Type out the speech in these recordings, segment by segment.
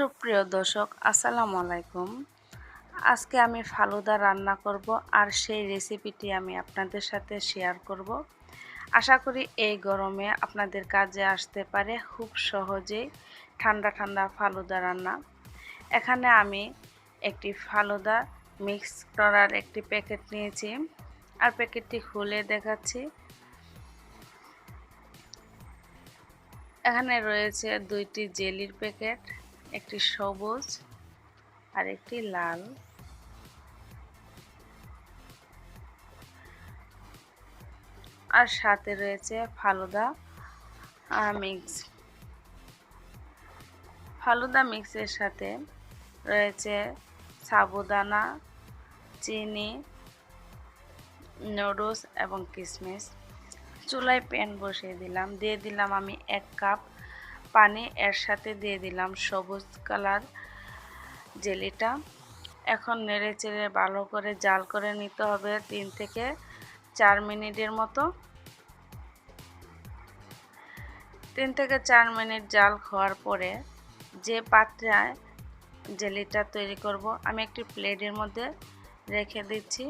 সুপ্রিয় দর্শক, আসসালামু আলাইকুম। আজকে আমি ফালুদা রান্না করব আর সেই রেসিপিটি আমি আপনাদের সাথে শেয়ার করব। আশা করি এই গরমে আপনাদের কাজে আসতে পারে খুব সহজেই ঠান্ডা ঠান্ডা ফালুদা রান্না। এখানে আমি একটি ফালুদা মিক্স করার একটি প্যাকেট নিয়েছি আর প্যাকেটটি খুলে দেখাচ্ছি। এখানে রয়েছে দুইটি জেলির প্যাকেট একটি সবুজ আর একটি লাল। আর সাথে রয়েছে ফালুদা মিক্স। ফালুদা মিক্সের সাথে রয়েছে সাবুদানা, চিনি, নুডলস এবং কিশমিশ চুলায় প্যান বসিয়ে দিলাম। দিয়ে দিলাম আমি এক কাপ পানি এর সাথে দিয়ে দিলাম সবুজ কালার জেলিটা। এখন নেড়ে চেড়ে ভালো করে জাল করে নিতে হবে তিন থেকে চার মিনিটের মতো। তিন থেকে চার মিনিট জাল খাওয়ার পরে যে পাত্রে জেলিটা তৈরি করব, আমি একটি প্লেটের মধ্যে রেখে দিচ্ছি।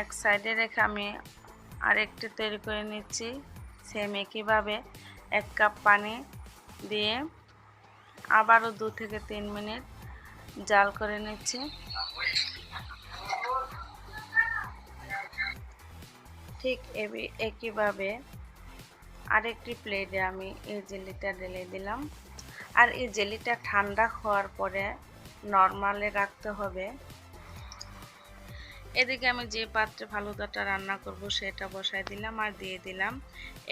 এক সাইডে রেখে আমি আরেকটি তৈরি করে নিচ্ছি। সেম একইভাবে এক কাপ পানি দিয়ে আবারও দু থেকে তিন মিনিট জাল করে নিচ্ছি। ঠিক এবি, একইভাবে আরেকটি প্লেটে আমি এই জেলিটা ঢেলে দিলাম। আর এই জেলিটা ঠান্ডা হওয়ার পরে নর্মালে রাখতে হবে। এদিকে আমি যে পাত্রে ফালুদাটা রান্না করব সেটা বসাই দিলাম আর দিয়ে দিলাম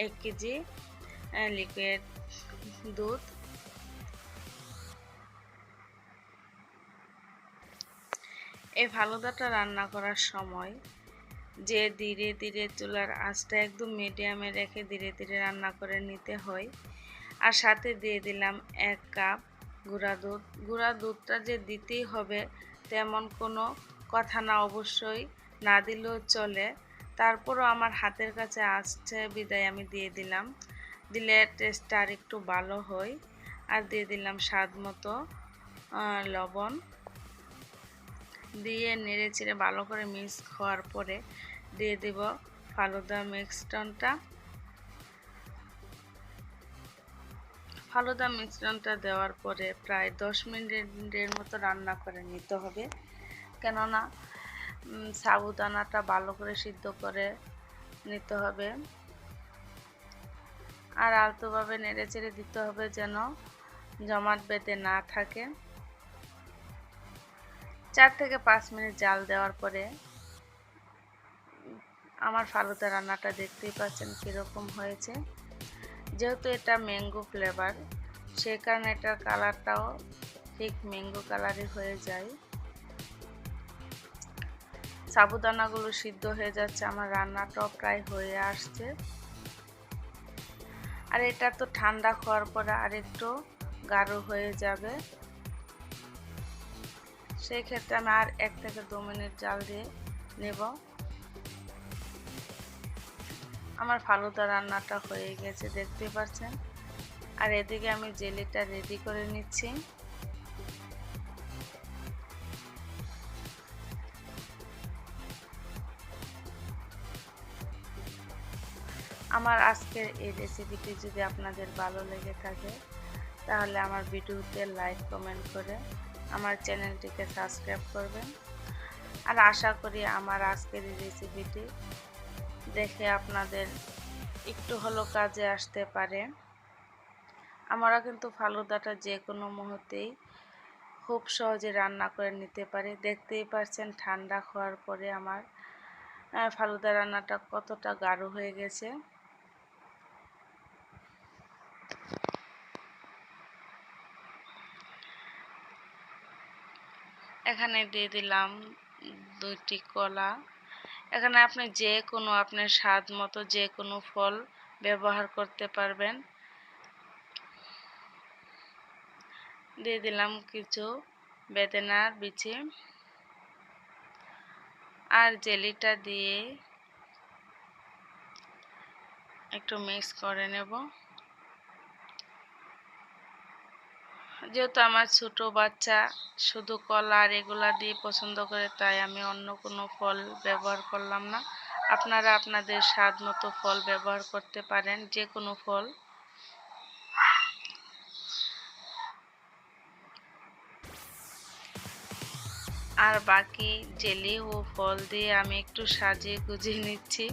এক কেজি লিকুইড দুধ। এই ফালুদাটা রান্না করার সময় যে ধীরে ধীরে চুলার আঁচটা একদম মিডিয়ামে রেখে ধীরে ধীরে রান্না করে নিতে হয়। আর সাথে দিয়ে দিলাম এক কাপ গুঁড়া দুধ। গুঁড়া দুধটা যে দিতেই হবে তেমন কোনো কথা না অবশ্যই, না দিলেও চলে। তারপরও আমার হাতের কাছে আসছে, বিদায় আমি দিয়ে দিলাম। দিলে টেস্টটা আর একটু ভালো হয়। আর দিয়ে দিলাম স্বাদ মতো লবণ। দিয়ে নেড়ে চেড়ে ভালো করে মিক্স খাওয়ার পরে দিয়ে দেব ফালুদা মিক্সটনটা ফালুদা মিশ্রণটা দেওয়ার পরে প্রায় দশ মিনিটের মতো রান্না করে নিতে হবে। কেননা সাবুদানাটা ভালো করে সিদ্ধ করে নিতে হবে। আর আলতোভাবে নেড়ে চেড়ে দিতে হবে যেন জমাট বেঁধে না থাকে। চার থেকে পাঁচ মিনিট জাল দেওয়ার পরে আমার ফালুদা রান্নাটা দেখতেই পাচ্ছেন কীরকম হয়েছে। যেহেতু এটা ম্যাঙ্গো ফ্লেভার সে কারণে এটার কালারটাও ঠিক ম্যাঙ্গো কালারই হয়ে যায়। সাবুদানাগুলো সিদ্ধ হয়ে যাচ্ছে, আমার রান্নাটাও প্রায় হয়ে আসছে। আর এটা তো ঠান্ডা খাওয়ার পরে আর একটু গাঢ় হয়ে যাবে। সেই ক্ষেত্রে আমি আর এক থেকে দু মিনিট জাল দিয়ে নেব। আমার ফালুদা রান্নাটা হয়ে গেছে, দেখতে পাচ্ছেন? আর এদিকে আমি জেলিটা রেডি করে নিচ্ছি। আমার আজকের এই রেসিপিটি যদি আপনাদের ভালো লেগে থাকে, তাহলে আমার ভিডিওতে লাইক কমেন্ট করে আমার চ্যানেলটিকে সাবস্ক্রাইব করবেন। আর আশা করি আমার আজকের এই রেসিপিটি দেখে আপনাদের একটু হলো কাজে আসতে পারে। আমরা কিন্তু ফালুদাটা যে কোনো মুহূর্তেই খুব সহজে রান্না করে নিতে পারি। দেখতেই পারছেন ঠান্ডা খাওয়ার পরে আমার ফালুদা রান্নাটা কতটা গাঢ় হয়ে গেছে। এখানে দিয়ে দিলাম দুইটি কলা। এখানে আপনি যে কোনো আপনার স্বাদ মতো যে কোনো ফল ব্যবহার করতে পারবেন। দিয়ে দিলাম কিছু বেদেনার বিচি আর জেলিটা দিয়ে একটু মিক্স করে নেব। যেহেতু আমার ছোট বাচ্চা, শুধু কলা আর এগুলা দিয়ে পছন্দ করে, তাই আমি অন্য কোনো ফল ব্যবহার করলাম না। আপনারা আপনাদের স্বাদ মতো ফল ব্যবহার করতে পারেন যে কোনো ফল। আর বাকি জেলি ও ফল দিয়ে আমি একটু সাজিয়ে গুজিয়ে নিচ্ছি।